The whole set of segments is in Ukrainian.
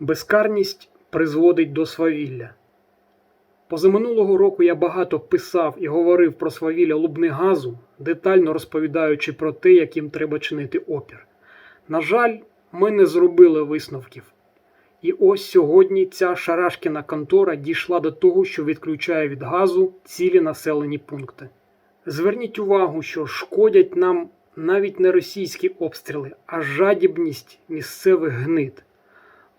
Безкарність призводить до свавілля. Позаминулого року я багато писав і говорив про свавілля Лубнигазу, детально розповідаючи про те, яким треба чинити опір. На жаль, ми не зробили висновків. І ось сьогодні ця шарашкіна контора дійшла до того, що відключає від газу цілі населені пункти. Зверніть увагу, що шкодять нам навіть не російські обстріли, а жадібність місцевих гнид.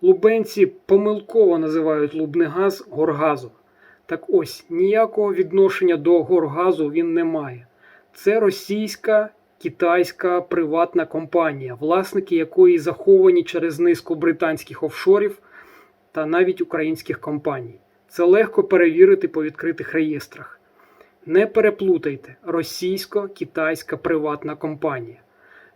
Лубенці помилково називають Лубнигаз горгазом. Так ось ніякого відношення до горгазу він не має. Це російська китайська приватна компанія, власники якої заховані через низку британських офшорів та навіть українських компаній. Це легко перевірити по відкритих реєстрах. Не переплутайте російсько-китайська приватна компанія.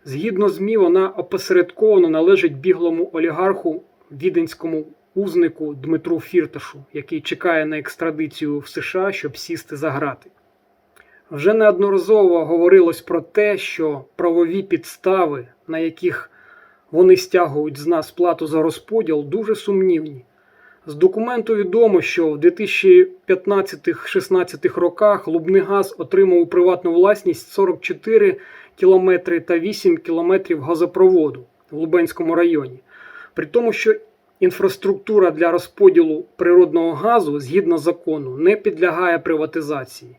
Згідно ЗМІ, вона опосередковано належить біглому олігарху віденському узнику Дмитру Фірташу, який чекає на екстрадицію в США, щоб сісти за грати. Вже неодноразово говорилось про те, що правові підстави, на яких вони стягують з нас плату за розподіл, дуже сумнівні. З документу відомо, що в 2015-16 роках Лубнигаз отримав у приватну власність 44 кілометри та 8 кілометрів газопроводу в Лубенському районі. При тому, що інфраструктура для розподілу природного газу згідно закону не підлягає приватизації.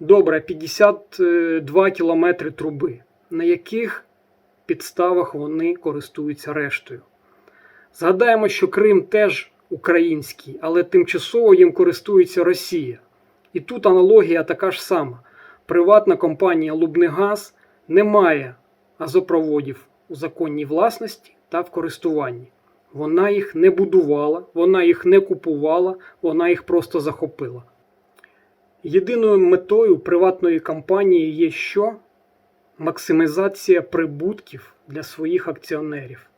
Добре, 52 кілометри труби, на яких підставах вони користуються рештою. Згадаємо, що Крим теж український, але тимчасово їм користується Росія. І тут аналогія така ж сама. Приватна компанія Лубнигаз не має газопроводів у законній власності та в користуванні. Вона їх не будувала, вона їх не купувала, вона їх просто захопила. Єдиною метою приватної компанії є що? Максимізація прибутків для своїх акціонерів.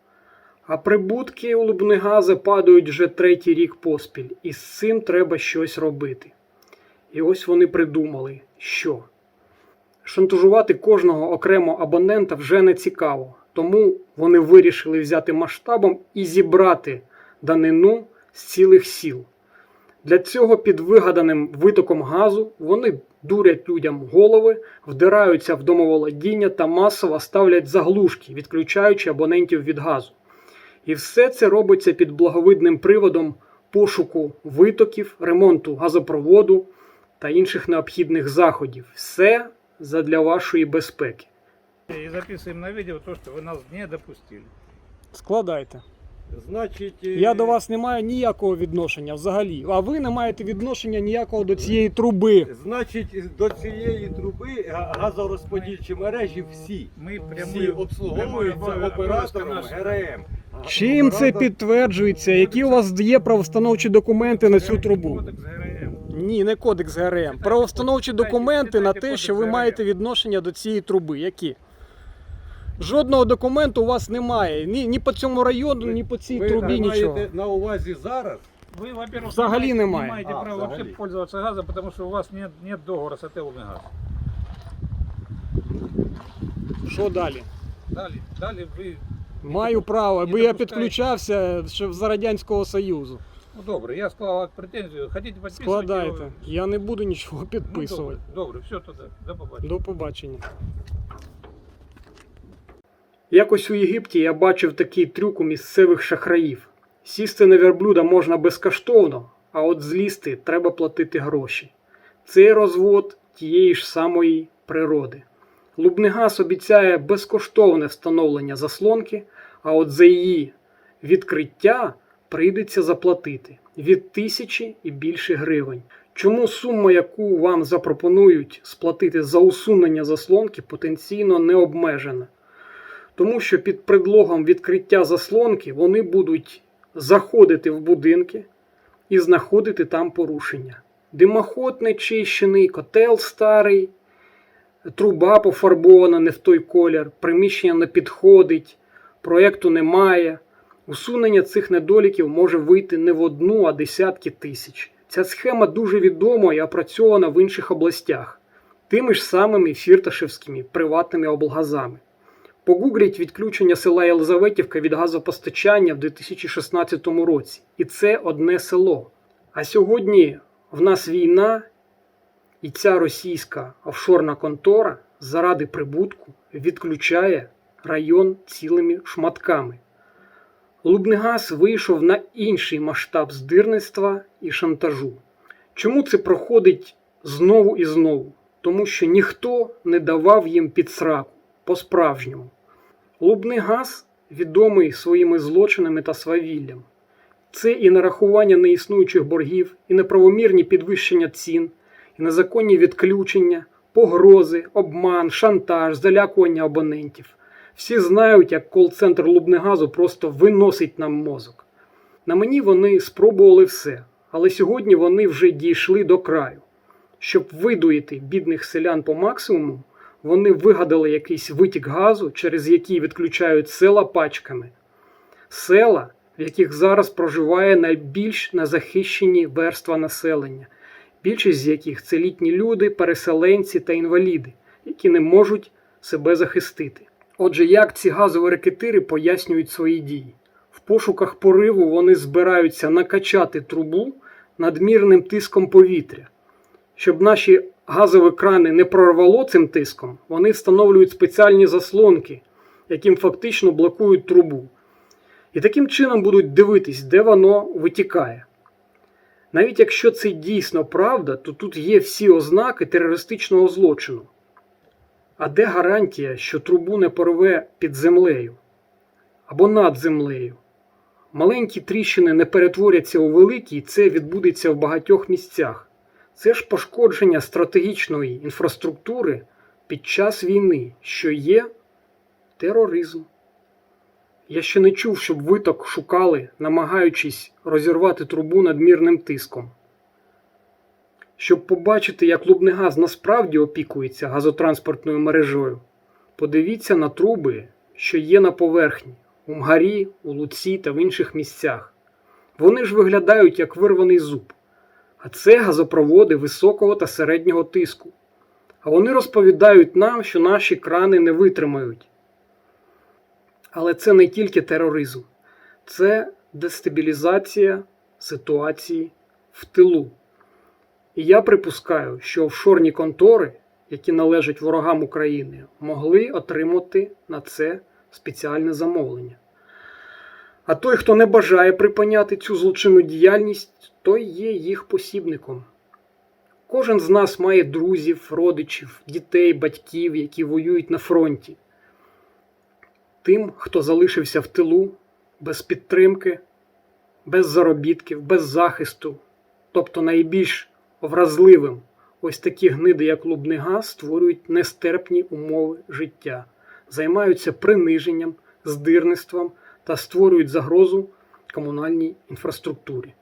А прибутки у Лубнигаза падають вже третій рік поспіль, і з цим треба щось робити. І ось вони придумали, що шантажувати кожного окремо абонента вже не цікаво, тому вони вирішили взяти масштабом і зібрати данину з цілих сіл. Для цього під вигаданим витоком газу вони дурять людям голови, вдираються в домоволодіння та масово ставлять заглушки, відключаючи абонентів від газу. І все це робиться під благовидним приводом пошуку витоків, ремонту газопроводу та інших необхідних заходів. Все задля вашої безпеки. И записываем на видео то, что вы нас не допустили. Складайте. Значить, е, Я до вас не маю ніякого відношення взагалі. А ви не маєте відношення ніякого до цієї труби. Значить, до цієї труби га- газорозподільчі мережі всі. Мы Всі прямую, обслуговуються прямую оператором обов'язки ГРМ. Чим це Оператор- підтверджується? Які у вас є правоустановчі документи на цю трубу? Кодекс ГРМ. Ні, не кодекс ГРМ. Правоустановчі документи на те, що ви маєте відношення до цієї труби. Які? Жодного документу у вас немає. Ні, ні по цьому району, ні по цій Ви трубі, маєте на увазі зараз. Вы, во-первых, Взагалі не немає. не А, права вообще пользоваться газом, потому что у вас нет, нет договора с АТ «Лубнигаз». Що далі? Далі, далі ви, Маю право, бо я підключався ще за Радянського Союзу. ну добре, я склав акт претензію, хотите підписувати? Складайте. його? Я не буду нічого Ну, підписувати. добре, добре, все тоді, до побачення. До побачення. Якось у Єгипті я бачив такий трюк у місцевих шахраїв. Сісти на верблюда можна безкоштовно, а от злізти треба платити гроші. Цей розвод тієї ж самої природи. Лубнигаз обіцяє безкоштовне встановлення заслонки, а от за її відкриття прийдеться заплатити від тисячі і більше гривень. Чому сума, яку вам запропонують сплатити за усунення заслонки, потенційно не обмежена? Тому що під предлогом відкриття заслонки вони будуть заходити в будинки і знаходити там порушення. Димоход не чищений, котел старий, труба пофарбована не в той колір, приміщення не підходить, проєкту немає. Усунення цих недоліків може вийти не в одну, а десятки тисяч. Ця схема дуже відома і опрацьована в інших областях, тими ж самими фірташевськими приватними облгазами. Погугліть відключення села Єлизаветівка від газопостачання в 2016 році. І це одне село. А сьогодні в нас війна, і ця російська офшорна контора заради прибутку відключає район цілими шматками. Лубнигаз вийшов на інший масштаб здирництва і шантажу. Чому це проходить знову і знову? Тому що ніхто не давав їм під сраку по-справжньому. Лубний газ відомий своїми злочинами та свавіллям. Це і нарахування неіснуючих боргів, і неправомірні підвищення цін, і незаконні відключення, погрози, обман, шантаж, залякування абонентів. Всі знають, як кол-центр Лубнигазу просто виносить нам мозок. На мені вони спробували все, але сьогодні вони вже дійшли до краю. Щоб видуїти бідних селян по максимуму, вони вигадали якийсь витік газу, через який відключають села пачками. Села, в яких зараз проживає найбільш незахищені верства населення, більшість з яких це літні люди, переселенці та інваліди, які не можуть себе захистити. Отже, як ці газові рекетири пояснюють свої дії? В пошуках пориву вони збираються накачати трубу надмірним тиском повітря. Щоб наші газові крани не прорвало цим тиском, вони встановлюють спеціальні заслонки, яким фактично блокують трубу. І таким чином будуть дивитись, де воно витікає. Навіть якщо це дійсно правда, то тут є всі ознаки терористичного злочину. А де гарантія, що трубу не порве під землею або над землею? Маленькі тріщини не перетворяться у великі, і це відбудеться в багатьох місцях. Це ж пошкодження стратегічної інфраструктури під час війни, що є тероризм. Я ще не чув, щоб виток шукали, намагаючись розірвати трубу надмірним тиском. Щоб побачити, як Лубнигаз насправді опікується газотранспортною мережею, подивіться на труби, що є на поверхні, у Мгарі, у Луці та в інших місцях. Вони ж виглядають як вирваний зуб. А це газопроводи високого та середнього тиску. А вони розповідають нам, що наші крани не витримають. Але це не тільки тероризм, це дестабілізація ситуації в тилу. І я припускаю, що офшорні контори, які належать ворогам України, могли отримати на це спеціальне замовлення. А той, хто не бажає припиняти цю злочинну діяльність, той є їх посібником. Кожен з нас має друзів, родичів, дітей, батьків, які воюють на фронті. Тим, хто залишився в тилу, без підтримки, без заробітків, без захисту, тобто найбільш вразливим, ось такі гниди, як клубний газ, створюють нестерпні умови життя, займаються приниженням, здирництвом та створюють загрозу комунальній інфраструктурі.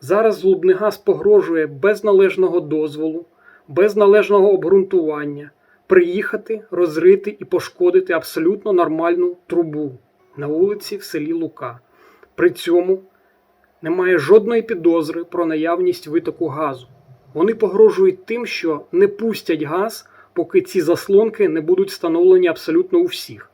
Зараз Лубний газ погрожує без належного дозволу, без належного обґрунтування приїхати, розрити і пошкодити абсолютно нормальну трубу на вулиці в селі Лука. При цьому немає жодної підозри про наявність витоку газу. Вони погрожують тим, що не пустять газ, поки ці заслонки не будуть встановлені абсолютно у всіх.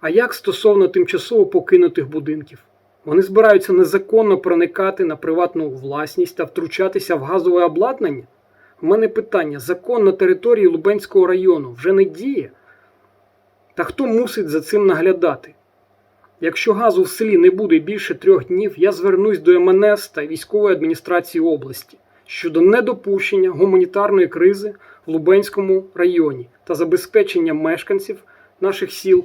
А як стосовно тимчасово покинутих будинків? Вони збираються незаконно проникати на приватну власність та втручатися в газове обладнання? У мене питання: закон на території Лубенського району вже не діє? Та хто мусить за цим наглядати? Якщо газу в селі не буде більше трьох днів, я звернусь до МНС та військової адміністрації області щодо недопущення гуманітарної кризи в Лубенському районі та забезпечення мешканців наших сіл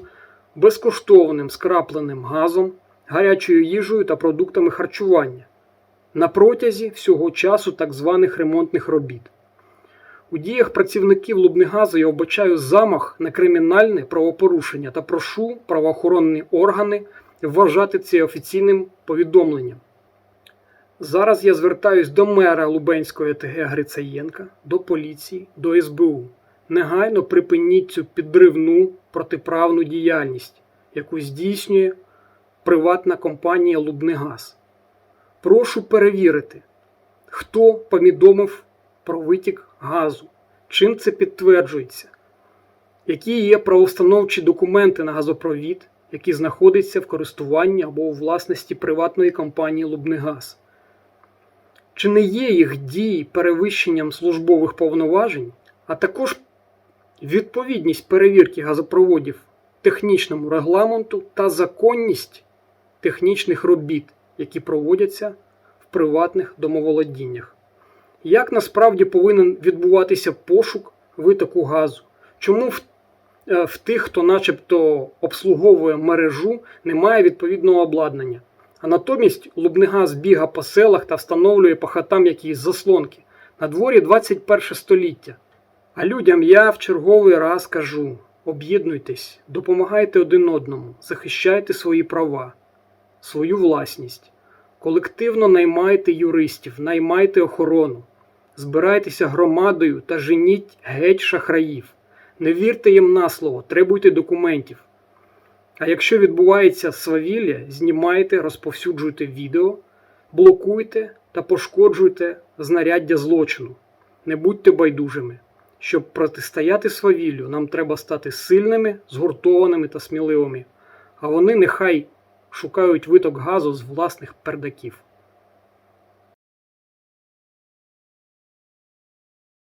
безкоштовним скрапленим газом, гарячою їжею та продуктами харчування на протязі всього часу так званих ремонтних робіт. У діях працівників Лубнигазу я вбачаю замах на кримінальне правопорушення та прошу правоохоронні органи вважати це офіційним повідомленням. Зараз я звертаюсь до мера Лубенської ОТГ Грицаєнка, до поліції, до СБУ. Негайно припиніть цю підривну протиправну діяльність, яку здійснює приватна компанія Лубнигаз. Прошу перевірити, хто повідомив про витік газу, чим це підтверджується. Які є правоустановчі документи на газопровід, який знаходиться в користуванні або у власності приватної компанії Лубнигаз? Чи не є їх дії перевищенням службових повноважень, а також відповідність перевірки газопроводів технічному регламенту та законність технічних робіт, які проводяться в приватних домоволодіннях? Як насправді повинен відбуватися пошук витоку газу? Чому в, е, в тих, хто начебто обслуговує мережу, немає відповідного обладнання? А натомість Лубнигаз біга по селах та встановлює по хатам якісь заслонки. На дворі 21 століття. А людям я в черговий раз кажу: об'єднуйтесь, допомагайте один одному, захищайте свої права, свою власність. Колективно наймайте юристів, наймайте охорону, збирайтеся громадою та женіть геть шахраїв. Не вірте їм на слово, требуйте документів. А якщо відбувається свавілля, знімайте, розповсюджуйте відео, блокуйте та пошкоджуйте знаряддя злочину. Не будьте байдужими. Щоб протистояти свавіллю, нам треба стати сильними, згуртованими та сміливими. А вони нехай шукають виток газу з власних пердаків.